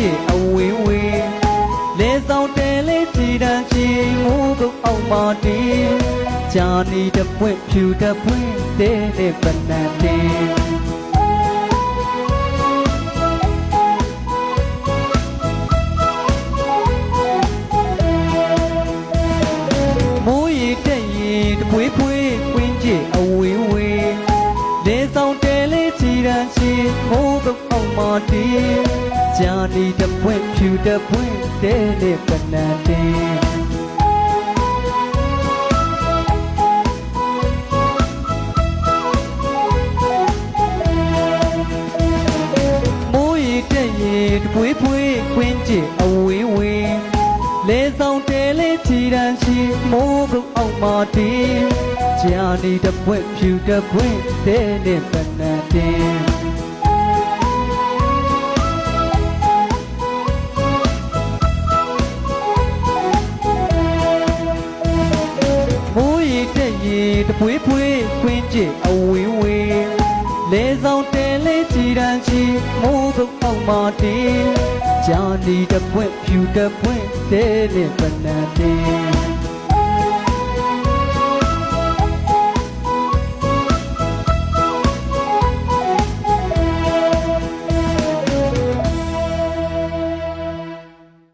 ကျအဝင်းဝင်းလဲဆောင်တယ်လေးချီတန်းချီမိုးကုတ်အောင်ပါတီဂျာနီတပွင့်ဖြူတပွင့်တဲတဲ့ပနန်တီပွေးပွေးကွင်းကျအဝေးဝေးလဲဆောင်တယ်လေးချီတန်းချီမိုးကုတ်အောင်မတီး ဂျာနီတပွင့်ဖြူတပွင့်တဲလေးပနန်တင်မိုးရီတက်ရင်တပွေးပွေးကွင်းကျအဝေးဝေးလေဆောင်တဲလေးချီတန်းချီမိုးကုတ်အောင်မာတင်ကြာနီတပွင့်ဖြူတပွင့်တဲနဲ့ပနန်တင် တက်ရီတပွေးပွေးခွင်းကျအဝေးဝေးလေဆောင်တဲလေးချီတန်းချီမိုးကုတ်အောင်မာတင်ကြာနီတပွင့်ဖြူတပွင့်တဲနဲ့ပနန်တင်